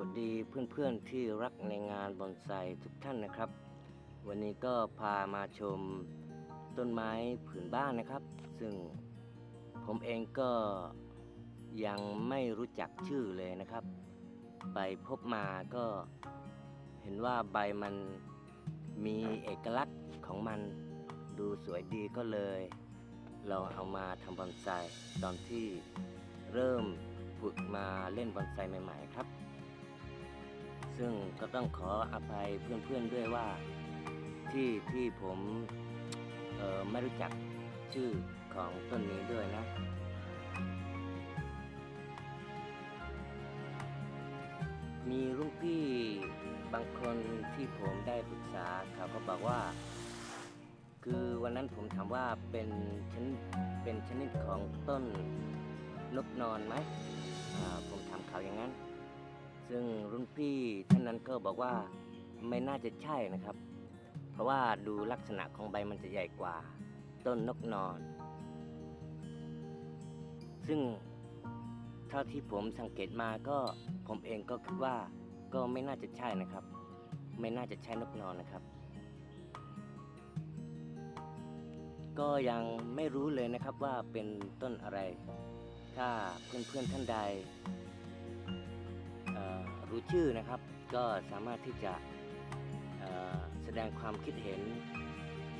วัสดีเพื่อนๆที่รักในงานบอนไซทุกท่านนะครับ วันนี้ก็พามาชมต้นไม้ผืนบ้านนะครับ ซึ่งผมเองก็ยังไม่รู้จักชื่อเลยนะครับ ไปพบมาก็เห็นว่าใบมันมีเอกลักษณ์ของมันดูสวยดีก็เลยลองเอามาทำบอนไซตอนที่เริ่มฝึกมาเล่นบอนไซใหม่ ๆ ครับ ซึ่งก็ต้องขออภัยเพื่อนๆด้วยว่าที่ที่ผมไม่รู้จักชื่อของต้นนี้ด้วยนะ มีรุ่นพี่บางคนที่ผมได้ปรึกษาเขาก็บอกว่า คือวันนั้นผมถามว่าเป็นชนิดเป็นชนิดของต้นนกนอนไหมผมถามเขาอย่างนั้น ซึ่งรุ่นพี่ท่านนั้นก็บอกว่าไม่น่าจะใช่นะครับ เพราะว่าดูลักษณะของใบมันจะใหญ่กว่า ต้นนกนอน ซึ่งเท่าที่ผมสังเกตมาก็ผมเองก็คิดว่าก็ไม่น่าจะใช่นะครับ ไม่น่าจะใช่นกนอนนะครับ ก็ยังไม่รู้เลยนะครับว่าเป็นต้นอะไร ถ้าเพื่อนๆท่านใด รู้ชื่อนะครับ ก็สามารถที่จะแสดงความคิดเห็น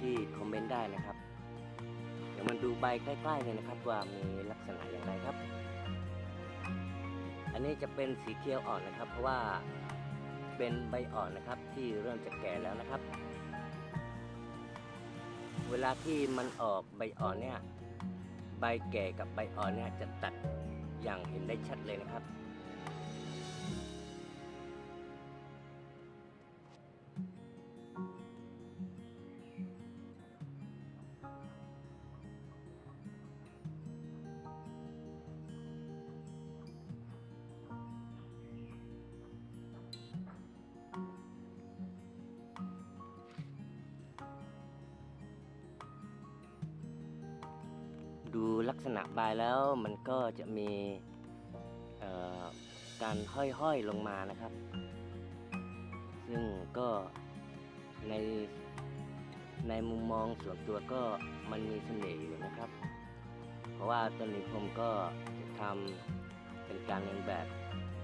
ที่คอมเมนต์ได้นะครับ เดี๋ยวมันดูใบใกล้ๆเลยนะครับ ว่ามีลักษณะอย่างไรครับ อันนี้จะเป็นสีเขียวอ่อนนะครับ เพราะว่าเป็นใบอ่อนนะครับที่เริ่มจะแก่แล้วนะครับ เวลาที่มันออกใบอ่อนเนี่ยใบแก่กับใบอ่อนเนี่ยจะตัดอย่างเห็นได้ชัดเลยนะครับ ดูลักษณะใบแล้วมันก็จะมีการห้อยๆลงมานะครับ ซึ่งก็ในในมุมมองส่วนตัวก็มันมีเสน่ห์อยู่นะครับ เพราะว่าต้นนี้ผมก็จะทำเป็นการเรียนแบบ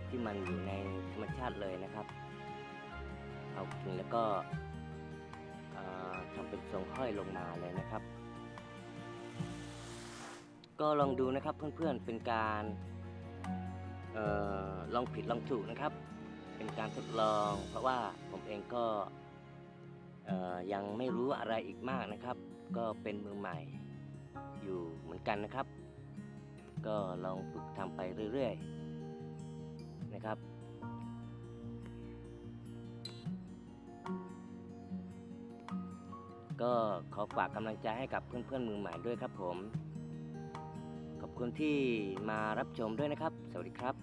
ที่มันอยู่ในธรรมชาติเลยนะครับ เอากิ่งแล้วก็ทำเป็นทรงห้อยลงมาเลยนะครับ ก็ลองดูนะครับเพื่อนๆเป็นการออลองผิดลองถูกนะครับ เป็นการทดลอง เพราะว่าผมเองก็ยังไม่รู้อะไรอีกมากนะครับ ก็เป็นมือใหม่อยู่เหมือนกันนะครับ ก็ลองฝึกทำไปเรื่อยๆนะครับก็ขอฝากกำลังใจให้กับเพื่อนๆมือใหม่ด้วยครับผม คุณที่มารับชมด้วยนะครับ สวัสดีครับ